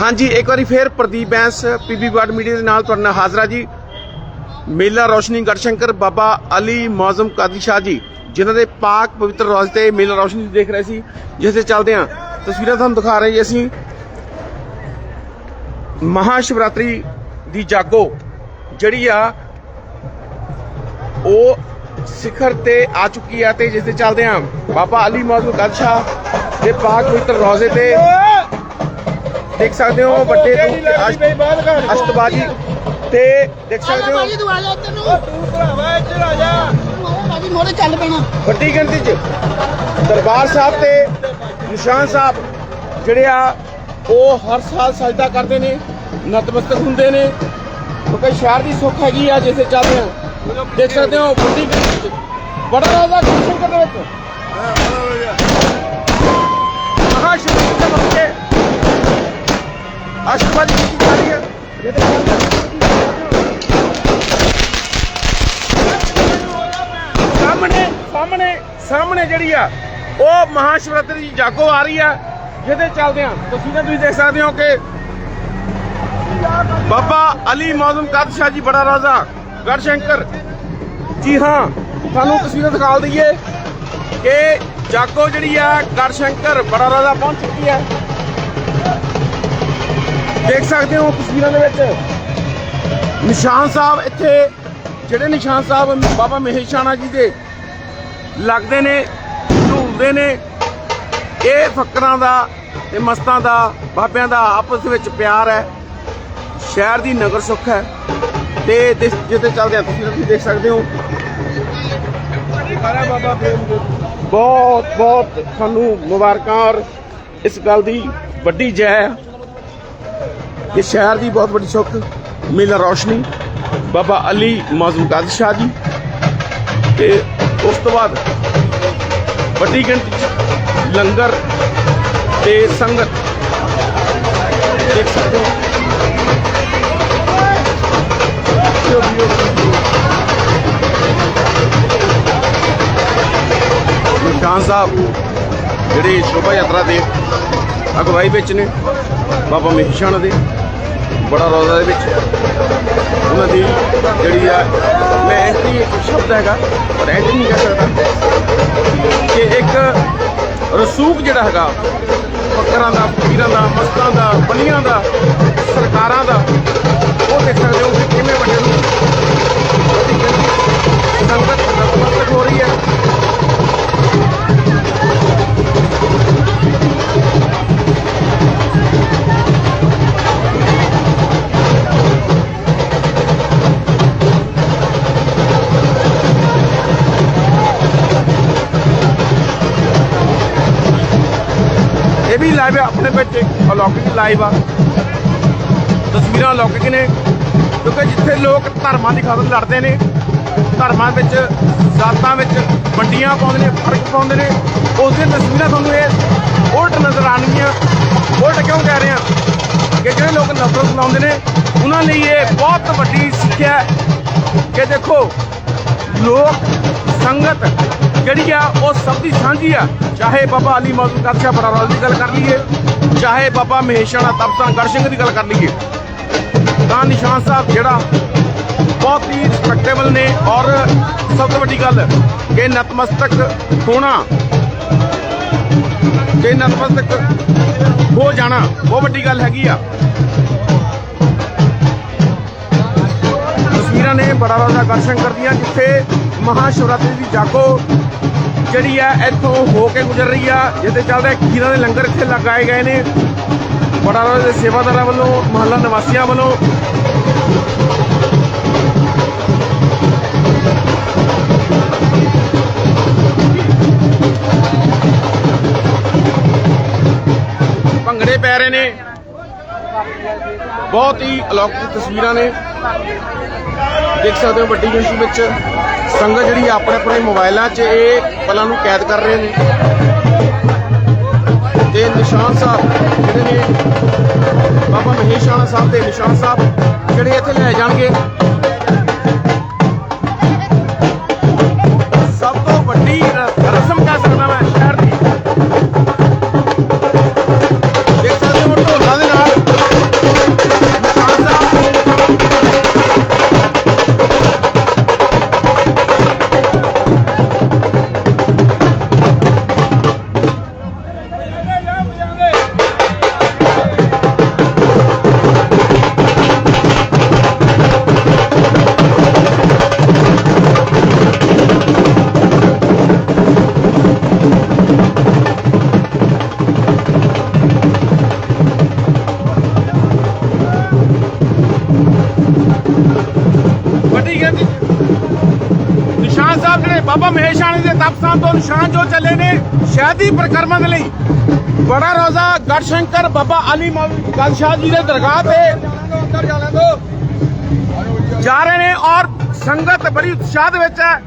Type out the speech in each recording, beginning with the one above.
ਹਾਂਜੀ, ਇੱਕ ਵਾਰੀ ਫੇਰ Pradeep Bains, PB world media ਦੇ ਨਾਲ ਤੁਹਾਡੇ ਨਾਲ ਜੀ। ਮੇਲਾ ਰੋਸ਼ਨੀ ਗੜਸ਼ੰਕਰ ਬਾਬਾ ਅਲੀ ਮੌਜ਼ਮ ਕਾਦੀ ਸ਼ਾਹ ਜੀ, ਜਿਨ੍ਹਾਂ ਦੇ ਪਾਕ ਪਵਿੱਤਰ ਰੋਜ਼ ਤੇ ਮੇਲਾ ਰੋਸ਼ਨੀ ਦੇਖ ਰਹੇ ਸੀ। ਜਿਸ ਤੇ ਚੱਲਦੇ ਹਾਂ, ਤਸਵੀਰਾਂ ਤੁਹਾਨੂੰ ਦਿਖਾ ਰਹੇ ਜੀ ਅਸੀਂ। ਮਹਾ ਸ਼ਿਵਰਾਤਰੀ ਦੀ ਜਾਗੋ, ਜਿਹੜੀ ਆ, ਉਹ ਸਿਖਰ ਤੇ ਆ ਚੁੱਕੀ ਆ ਤੇ ਜਿਸ ਤੇ ਚੱਲਦੇ ਹਾਂ, ਬਾਬਾ ਅਲੀ ਮੌਜ਼ਮ ਕਾਦੀ ਸ਼ਾਹ ਦੇ ਪਾਕ ਪਵਿੱਤਰ ਰੋਜ਼ੇ ਤੇ ਦੇਖ ਸਕਦੇ ਹੋ ਵੱਡੇ ਤੋਂ। ਅਸ਼ਟਬਾਜੀ ਤੇ ਦੇਖ ਸਕਦੇ ਹੋ ਮੋੜੇ ਚੱਲ ਪੈਣਾ। ਵੱਡੀ ਗਿਣਤੀ 'ਚ ਦਰਬਾਰ ਸਾਹਿਬ ਤੇ ਨਿਸ਼ਾਨ ਸਾਹਿਬ ਜਿਹੜੇ ਆ ਉਹ ਹਰ ਸਾਲ ਸਜਦਾ ਕਰਦੇ ਨੇ ਨਤਮਸਤਕ ਹੁੰਦੇ ਨੇ। ਕਿਉਂਕਿ ਸ਼ਹਿਰ ਦੀ ਸੁੱਖ ਹੈਗੀ ਆ ਜਿੱਥੇ ਚੱਲਦੇ ਆ। ਦੇਖ ਸਕਦੇ ਹੋ ਵੱਡੀ ਗਿਣਤੀ 'ਚ। ਬੜਾ ਰਾਜਾ ਗੁਰਸ਼ੰਕਰ ਦੇ ਵਿੱਚ। ਮਹਾ ਸ਼ਿਵਰਾਤਰੀ ਦੇ ਮੌਕੇ ਅਸ਼ਟਬਾਜੀ ਕੀਤੀ ਜਾ ਰਹੀ ਹੈ। ਜਿਹਦੇ ਸਾਹਮਣੇ ਸਾਹਮਣੇ ਸਾਹਮਣੇ ਜਿਹੜੀ ਆ, ਉਹ ਮਹਾ ਦੀ ਜਾਗੋ ਆ ਰਹੀ ਆ, ਜਿਹਦੇ ਚੱਲਦੇ ਆ। ਤਸਵੀਰਾਂ ਤੁਸੀਂ ਦੇਖ ਸਕਦੇ ਹੋ ਕਿ ਬਾਬਾ ਅਲੀ ਮੌਜ਼ਮ ਕਾਦਸ਼ਾਹ ਜੀ ਬੜਾ ਰਾਜ਼ਾ, ਗੜਸ਼ੰਕਰ। ਜੀ ਹਾਂ, ਤੁਹਾਨੂੰ ਤਸਵੀਰਾਂ ਦਿਖਾ ਦਈਏ ਕਿ ਜਾਗੋ ਜਿਹੜੀ ਆ, ਗੜਸ਼ੰਕਰ ਬੜਾ ਰਾਜ਼ਾ ਪਹੁੰਚ ਚੁੱਕੀ ਹੈ। ਦੇਖ ਸਕਦੇ ਹੋ ਤਸਵੀਰਾਂ ਦੇ ਵਿੱਚ। ਨਿਸ਼ਾਨ ਸਾਹਿਬ ਇੱਥੇ, ਜਿਹੜੇ ਨਿਸ਼ਾਨ ਸਾਹਿਬ ਬਾਬਾ ਮਹੇਸ਼ਾਣਾ ਜੀ ਦੇ ਲੱਗਦੇ ਨੇ ਢੂਲਦੇ ਨੇ, ਇਹ ਫੱਕਰਾਂ ਦਾ ਤੇ ਮਸਤਾਂ ਦਾ, ਬਾਬਿਆਂ ਦਾ ਆਪਸ ਵਿੱਚ ਪਿਆਰ ਹੈ। ਸ਼ਹਿਰ ਦੀ ਨਗਰ ਸੁੱਖ ਹੈ ਤੇ ਜਿੱਥੇ ਚੱਲਦੇ ਆ ਤੁਸੀਂ ਤੁਸੀਂ ਦੇਖ ਸਕਦੇ ਹੋ। ਬਾਬਾ ਬਹੁਤ ਬਹੁਤ ਤੁਹਾਨੂੰ ਮੁਬਾਰਕਾਂ ਔਰ ਇਸ ਗੱਲ ਦੀ ਵੱਡੀ ਜੈ ਇਹ ਸ਼ਹਿਰ ਦੀ ਬਹੁਤ ਵੱਡੀ ਸੁੱਖ ਮੇਲਾ ਰੌਸ਼ਨੀ। ਬਾਬਾ ਅਲੀ ਮਾਜ਼ੂਮ ਕਾਜ਼ੀ ਸ਼ਾਹ ਜੀ। ਤੇ ਉਸ ਤੋਂ ਬਾਅਦ ਵੱਡੀ ਗਿਣਤੀ 'ਚ ਲੰਗਰ ਤੇ ਸੰਗਤ ਦੇਖ ਸਕਦੇ ਹੋ। ਹੋ ਨਿਸ਼ਾਨ ਸਾਹਿਬ ਜਿਹੜੇ ਸ਼ੋਭਾ ਯਾਤਰਾ ਦੇ ਅਗਵਾਈ ਵਿੱਚ ਨੇ। ਬਾਬਾ ਮਹਿਸ਼ਾਨ ਦੇ, ਬੜਾ ਰੌਲਾ ਦੇ ਵਿੱਚ। ਉਹਨਾਂ ਦੀ ਜਿਹੜੀ ਆ, ਮੈਂ ਐਂਟਰੀ ਇੱਕ ਸ਼ਬਦ ਹੈਗਾ, ਪਰ ਐਂਟਰੀ ਨਹੀਂ ਕਹਿ ਸਕਦਾ ਕਿ ਇੱਕ ਰਸੂਖ ਜਿਹੜਾ ਹੈਗਾ, ਫਕਰਾਂ ਦਾ ਫਕੀਰਾਂ ਦਾ, ਮਸਤਾਂ ਦਾ ਬਲੀਆਂ ਦਾ, ਸਰਕਾਰਾਂ ਦਾ, ਉਹ ਦੇਖ ਸਕਦੇ ਹੋ ਕਿ ਕਿਵੇਂ ਵੱਡੇ ਨੂੰ ਸੰਗਤ ਨਤਮਸਤਕ ਵਿੱਚ ਲਾਈਵ ਆ। ਤਸਵੀਰਾਂ ਲੌਕਿਕ ਨੇ ਕਿਉਂਕਿ ਜਿੱਥੇ ਲੋਕ ਧਰਮਾਂ ਦੀ ਖਾਤਰ ਲੜਦੇ ਨੇ, ਧਰਮਾਂ ਵਿੱਚ, ਜ਼ਾਤਾਂ ਵਿੱਚ ਵੰਡੀਆਂ ਪਾਉਂਦੇ ਨੇ, ਫ਼ਰਕ ਪਾਉਂਦੇ ਨੇ ਉਸ ਤਸਵੀਰਾਂ ਤੁਹਾਨੂੰ ਇਹ ਉਲਟ ਨਜ਼ਰ ਆਉਣਗੀਆਂ। ਉਲਟ ਕਿਉਂ ਕਹਿ ਰਹੇ ਆ? ਕਿ ਜਿਹੜੇ ਲੋਕ ਨਫ਼ਰਤ ਲਾਉਂਦੇ ਨੇ, ਉਹਨਾਂ ਲਈ ਇਹ ਬਹੁਤ ਵੱਡੀ ਸਿੱਖਿਆ ਕਿ ਦੇਖੋ, ਲੋਕ ਸੰਗਤ ਜਿਹੜੀ ਆ, ਉਹ ਸਭ ਦੀ ਸਾਂਝੀ ਆ। ਚਾਹੇ ਬਾਬਾ ਅਲੀ ਮੌਜੂਦ ਕਰਸ਼ਾ ਬਰਾਵਾਲ ਦੀ ਗੱਲ ਕਰ ਲਈਏ ਚਾਹੇ ਬਾਬਾ ਮਹੇਸ਼ਾਨਾ ਤਪਸਾਂ ਗੜਸ਼ੰਗ ਦੀ ਗੱਲ ਕਰ ਲਈਏ, ਤਾਂ ਨਿਸ਼ਾਨ ਸਾਹਿਬ ਜਿਹੜਾ ਬਹੁਤ ਹੀ ਰਿਸਪੈਕਟੇਬਲ ਨੇ ਔਰ ਸਭ ਤੋਂ ਵੱਡੀ ਗੱਲ, ਕਿ ਨਤਮਸਤਕ ਹੋਣਾ ਤੇ ਨਤਮਸਤਕ ਹੋ ਜਾਣਾ, ਬਹੁਤ ਵੱਡੀ ਗੱਲ ਹੈਗੀ ਆ। ਤਸਵੀਰਾਂ ਨੇ ਬੜਾ ਰਾਜਾ ਗੜਸ਼ੰਕਰ ਦੀਆਂ ਜਿੱਥੇ ਮਹਾ ਸ਼ਿਵਰਾਤਰੀ ਦੀ ਜਾਗੋ ਜਿਹੜੀ ਆ ਇੱਥੋਂ ਹੋ ਕੇ ਗੁਜ਼ਰ ਰਹੀ ਆ, ਜਿੱਥੇ ਚੱਲਦੇ ਖੀਰਾਂ ਦੇ ਲੰਗਰ ਇੱਥੇ ਲਗਾਏ ਗਏ ਨੇ। ਬੜਾ ਰਾਜਾ ਦੇ ਸੇਵਾਦਾਰਾਂ ਵੱਲੋਂ, ਮਹੱਲਾ ਨਿਵਾਸੀਆਂ ਵੱਲੋਂ। ਭੰਗੜੇ ਪੈ ਰਹੇ ਨੇ। ਬਹੁਤ ਹੀ ਅਲੌਕਿਕ ਤਸਵੀਰਾਂ ਨੇ। ਦੇਖ ਸਕਦੇ ਹੋ ਵੱਡੀ ਗਿਣਤੀ ਵਿੱਚ ਸੰਗਤ ਜਿਹੜੀ ਆਪਣੇ ਆਪਣੇ ਮੋਬਾਈਲਾਂ 'ਚ ਇਹ ਪਲਾਂ ਨੂੰ ਕੈਦ ਕਰ ਰਹੇ ਨੇ। ਤੇ ਨਿਸ਼ਾਨ ਸਾਹਿਬ ਜਿਹੜੇ ਨੇ, ਬਾਬਾ ਮਹੇਸ਼ ਆਣਾ ਸਾਹਿਬ ਦੇ ਨਿਸ਼ਾਨ ਸਾਹਿਬ ਜਿਹੜੇ ਇੱਥੇ ਲੈ ਜਾਣਗੇ। ਤਾਪਸਾਨ ਤੋਂ ਨਿਸ਼ਾਨ ਜੋ ਚੱਲੇ ਨੇ ਸ਼ਹਿਦੀ ਪ੍ਰਕਰਮਾਂ ਦੇ ਲਈ। ਬੜਾ ਰੋਜ਼ਾ ਗੜਸ਼ੰਕਰ ਬਾਬਾ ਅਲੀ ਗਾਦਸ਼ਾਹ ਜੀ ਦੇ ਦਰਗਾਹ ਤੇ ਜਾ ਰਹੇ ਨੇ ਔਰ ਸੰਗਤ ਬੜੀ ਉਤਸ਼ਾਹ ਦੇ ਵਿੱਚ ਹੈ।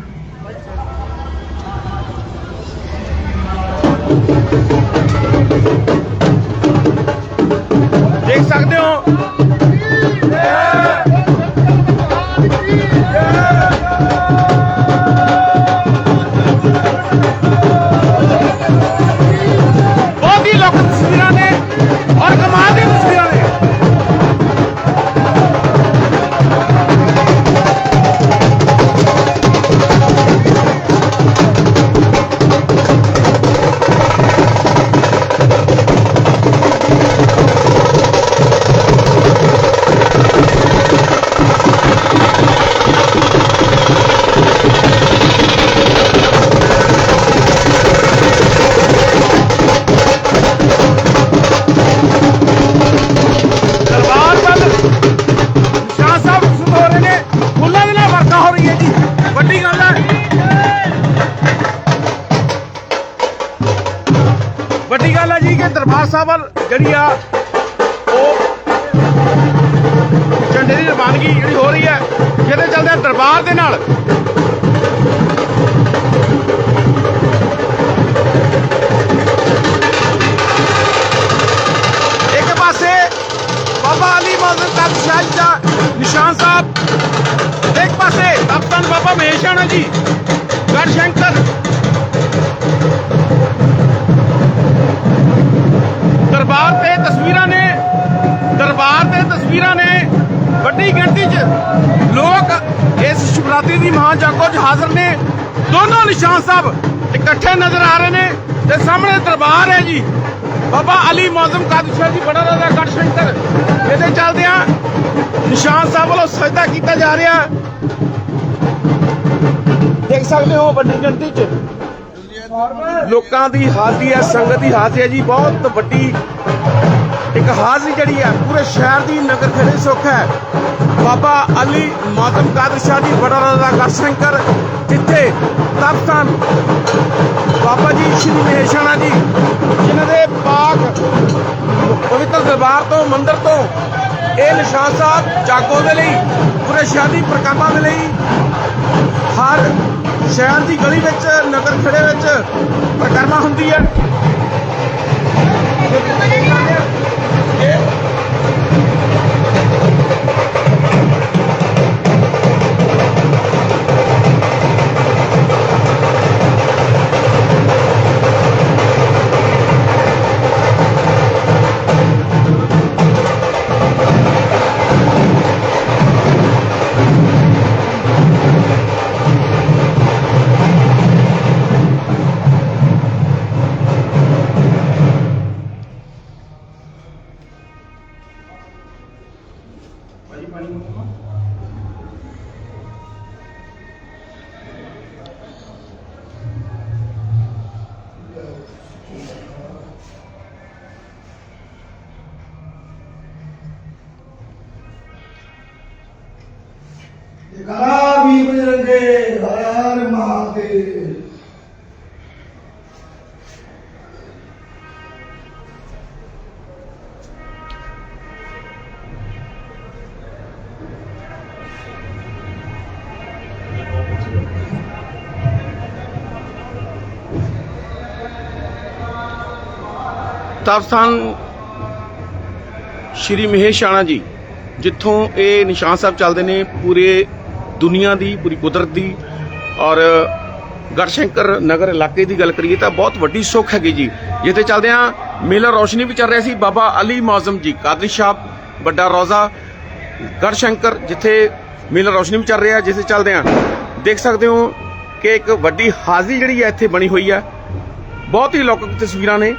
ਦੇਖ ਸਕਦੇ ਹੋ ਜਿਹੜੀ ਆ, ਉਹ ਝੰਡੇ ਦੀ ਰਵਾਨਗੀ ਜਿਹੜੀ ਹੋ ਰਹੀ ਹੈ, ਜਿਹਦੇ ਚੱਲਦੇ ਦਰਬਾਰ ਦੇ ਨਾਲ। ਇੱਕ ਪਾਸੇ ਬਾਬਾ ਅਲੀ ਮੌਜ਼ਨ ਤਖਤ ਸ਼ਾਹ ਦਾ ਨਿਸ਼ਾਨ ਸਾਹਿਬ ਇੱਕ ਪਾਸੇ ਤਪਤਨ ਬਾਬਾ ਮਹੇਸ਼ਾਣਾ ਜੀ ਗੜਸ਼ੰਕਰ ਦਰਬਾਰ ਤੇ ਤਸਵੀਰਾਂ ਨੇ, ਦਰਬਾਰ ਤੇ ਤਸਵੀਰਾਂ ਨੇ। ਵੱਡੀ ਗਿਣਤੀ 'ਚ ਲੋਕ ਇਸ ਸ਼ਿਵਰਾਤਰੀ ਦੀ ਮਹਾਂ ਜਾਗੋ 'ਚ ਹਾਜ਼ਰ ਨੇ। ਦੋਨੋਂ ਨਿਸ਼ਾਨ ਸਾਹਿਬ ਇਕੱਠੇ ਨਜ਼ਰ ਆ ਰਹੇ ਨੇ ਤੇ ਸਾਹਮਣੇ ਦਰਬਾਰ ਹੈ ਜੀ। ਬਾਬਾ ਅਲੀ ਮੌਜ਼ਮ ਕਾਦਸ਼ਾਹ ਜੀ ਬੜਾ ਰਾਜਾ ਗੜਸ਼ੰਕਰ ਇਹਦੇ ਚੱਲਦਿਆਂ ਨਿਸ਼ਾਨ ਸਾਹਿਬ ਵੱਲੋਂ ਸਜਦਾ ਕੀਤਾ ਜਾ ਰਿਹਾ। ਦੇਖ ਸਕਦੇ ਹੋ ਵੱਡੀ ਗਿਣਤੀ 'ਚ ਲੋਕਾਂ ਦੀ ਹਾਜ਼ਰੀ ਹੈ, ਸੰਗਤ ਦੀ ਹਾਜ਼ਰੀ ਹੈ ਜੀ, ਬਹੁਤ ਵੱਡੀ ਇੱਕ ਹਾਜ਼ਰੀ ਜਿਹੜੀ ਹੈ, ਪੂਰੇ ਸ਼ਹਿਰ ਦੀ ਨਗਰ ਖੜੇ ਸੁੱਖ ਹੈ। ਬਾਬਾ ਅਲੀ ਮਾਤਮ ਕਾਦਰ ਸ਼ਾਹ ਜੀ, ਬੜਾ ਰਾਜਾ ਗੜਸ਼ੰਕਰ ਜਿੱਥੇ ਤਪਤਾਨ ਬਾਬਾ ਜੀ, ਸ਼੍ਰੀ ਮਹੇਸ਼ਾਣਾ ਜੀ, ਜਿਨ੍ਹਾਂ ਦੇ ਪਾਕ ਪਵਿੱਤਰ ਦਰਬਾਰ ਤੋਂ, ਮੰਦਿਰ ਤੋਂ ਇਹ ਨਿਸ਼ਾਨ ਸਾਹਿਬ ਜਾਗੋ ਦੇ ਲਈ, ਪੂਰੇ ਸ਼ਾਦੀ ਪ੍ਰਕਾਮਾਂ ਦੇ ਲਈ ਹਰ ਸ਼ਹਿਰ ਦੀ ਗਲੀ ਵਿੱਚ ਨਗਰ ਖੜੇ ਵਿੱਚ ਪ੍ਰਕਰਮਾ ਹੁੰਦੀ ਹੈ। ਜਗਾ ਵੀ ਬਜਰੰਗੇ ਹਰ ਮਹਾਦੇਵ ਤਪਸਥਾਨ ਸ਼੍ਰੀ ਮਹੇਸ਼ਾਣਾ ਜੀ, ਜਿੱਥੋਂ ਇਹ ਨਿਸ਼ਾਨ ਸਾਹਿਬ ਚੱਲਦੇ ਨੇ, ਪੂਰੇ ਦੁਨੀਆ ਦੀ, ਪੂਰੀ ਕੁਦਰਤ ਦੀ ਔਰ ਗੜਸ਼ੰਕਰ ਨਗਰ ਇਲਾਕੇ ਦੀ ਗੱਲ ਕਰੀਏ ਤਾਂ ਬਹੁਤ ਵੱਡੀ ਸੁੱਖ ਹੈਗੀ ਜੀ। ਜਿੱਥੇ ਚੱਲਦੇ ਆ ਮੇਲਾ ਰੌਸ਼ਨੀ ਵੀ ਚੱਲ ਰਿਹਾ ਸੀ। ਬਾਬਾ ਅਲੀ ਮੌਜ਼ਮ ਜੀ, ਕਾਦਰੀ ਸ਼ਾਹ, ਵੱਡਾ ਰੋਜ਼ਾ, ਗੜਸ਼ੰਕਰ, ਜਿੱਥੇ ਮੇਲਾ ਰੌਸ਼ਨੀ ਵੀ ਚੱਲ ਰਿਹਾ, ਜਿੱਥੇ ਚੱਲਦੇ ਆ ਦੇਖ ਸਕਦੇ ਹੋ ਕਿ ਇੱਕ ਵੱਡੀ ਹਾਜ਼ਰੀ ਜਿਹੜੀ ਹੈ ਇੱਥੇ ਬਣੀ ਹੋਈ ਹੈ। ਬਹੁਤ ਹੀ ਲੋਕਕ ਤਸਵੀਰਾਂ ਨੇ।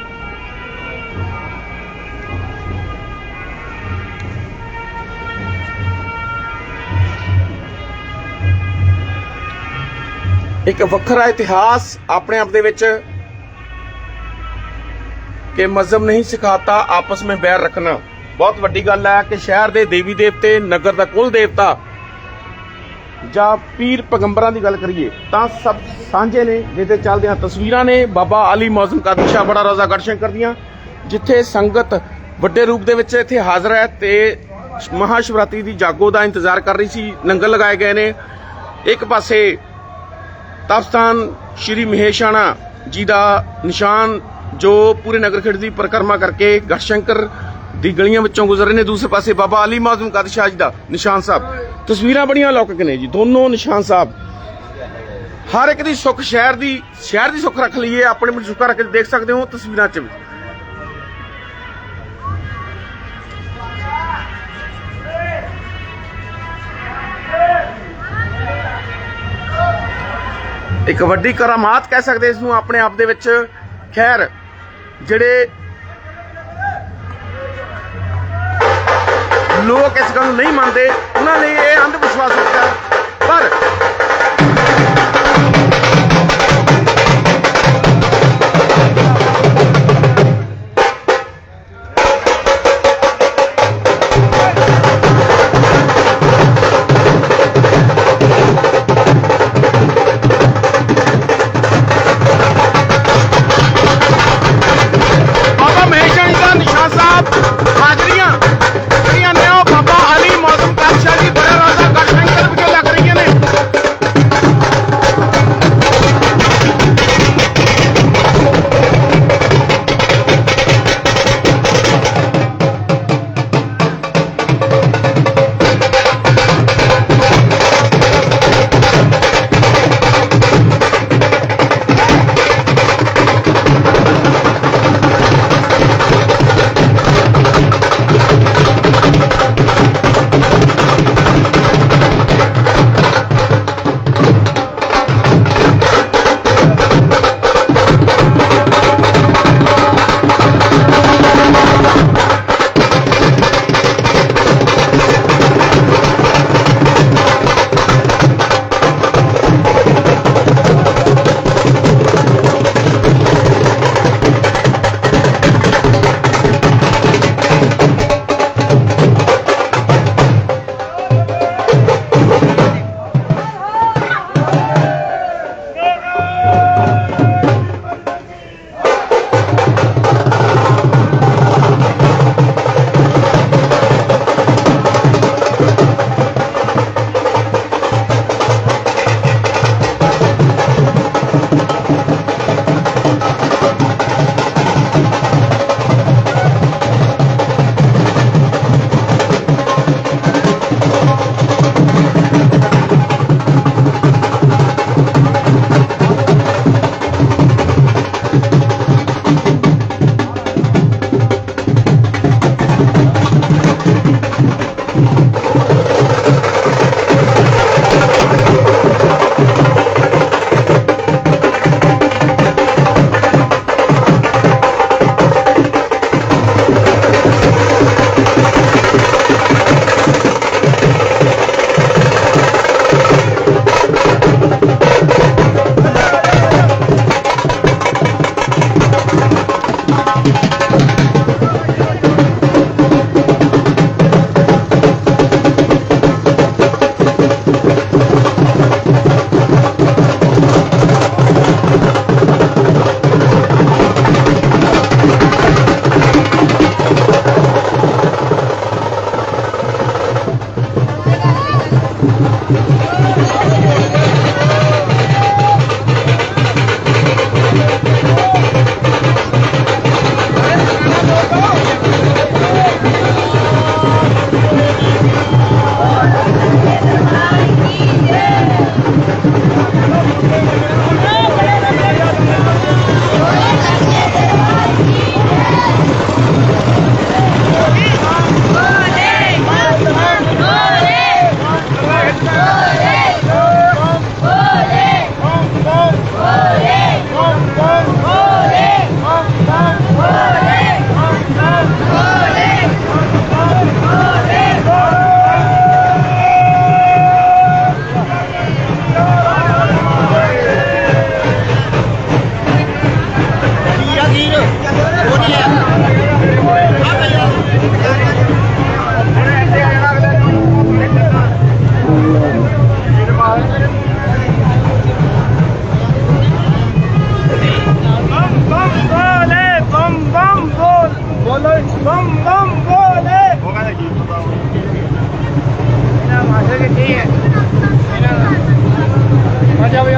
ਇੱਕ ਵੱਖਰਾ ਇਤਿਹਾਸ ਆਪਣੇ ਆਪ ਦੇ ਵਿੱਚ ਕਿ ਮਜ਼ਹਬ ਨਹੀਂ ਸਿਖਾਤਾ, ਆਪਸ ਵਿੱਚ ਬੈਰ ਰੱਖਣਾ। ਬਹੁਤ ਵੱਡੀ ਗੱਲ ਹੈ ਕਿ ਸ਼ਹਿਰ ਦੇ ਦੇਵੀ ਦੇਵਤੇ, ਨਗਰ ਦਾ ਕੁਲ ਦੇਵਤਾ ਜਾਂ ਪੀਰ ਪੈਗੰਬਰਾਂ ਦੀ ਗੱਲ ਕਰੀਏ, ਤਾਂ ਸਭ ਸਾਂਝੇ ਨੇ, ਜਿਹਦੇ ਚੱਲਦੇ ਆ ਤਸਵੀਰਾਂ ਨੇ। ਬਾਬਾ ਅਲੀ ਮੌਜ਼ਮ ਕਾਦਸ਼ਾ ਬੜਾ ਰਜ਼ਾ ਗੜਸ਼ੰਕਰ ਦੀਆਂ ਜਿੱਥੇ ਸੰਗਤ ਵੱਡੇ ਰੂਪ ਦੇ ਵਿੱਚ ਇੱਥੇ ਹਾਜ਼ਰ ਹੈ ਤੇ ਮਹਾਸ਼ਿਵਰਾਤਰੀ ਦੀ ਜਾਗੋ ਦਾ ਇੰਤਜ਼ਾਰ ਕਰ ਰਹੀ ਸੀ ਲੰਗਰ ਲਗਾਏ ਗਏ ਨੇ। ਇੱਕ ਪਾਸੇ ਤਪਸਥਾਨ ਸ਼੍ਰੀ ਮਹੇਸ਼ਾਣਾ ਜੀ ਦਾ ਨਿਸ਼ਾਨ, ਜੋ ਪੂਰੇ ਨਗਰ ਖੇਡ ਦੀ ਪਰਿਕਰਮਾ ਕਰਕੇ ਗੜਸ਼ੰਕਰ ਦੀ ਗਲੀਆਂ ਵਿੱਚੋਂ ਗੁਜ਼ਰ ਰਹੇ ਨੇ। ਦੂਸਰੇ ਪਾਸੇ ਬਾਬਾ ਅਲੀ ਮਾਜ਼ਮ ਕਾਦਸ਼ਾਹ ਜੀ ਦਾ ਨਿਸ਼ਾਨ ਸਾਹਿਬ। ਤਸਵੀਰਾਂ ਬੜੀਆਂ ਅਲੌਕਿਕ ਨੇ ਜੀ, ਦੋਨੋਂ ਨਿਸ਼ਾਨ ਸਾਹਿਬ। ਹਰ ਇੱਕ ਦੀ ਸੁੱਖ ਸ਼ਹਿਰ ਦੀ ਸ਼ਹਿਰ ਦੀ ਸੁੱਖ ਰੱਖ ਲਈਏ, ਆਪਣੇ ਵਿੱਚ ਸੁੱਖ ਰੱਖ ਕੇ ਦੇਖ ਸਕਦੇ ਹੋ ਤਸਵੀਰਾਂ 'ਚ ਵੀ। ਇੱਕ ਵੱਡੀ ਕਰਾਮਾਤ ਕਹਿ ਸਕਦੇ ਇਸ ਨੂੰ ਆਪਣੇ ਆਪ ਦੇ ਵਿੱਚ। ਖੈਰ, ਜਿਹੜੇ ਲੋਕ ਇਸ ਗੱਲ ਨੂੰ ਨਹੀਂ ਮੰਨਦੇ, ਉਹਨਾਂ ਲਈ ਇਹ ਅੰਧ ਵਿਸ਼ਵਾਸ ਹੁੰਦਾ ਪਰ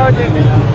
રહ્યો છે. મેળા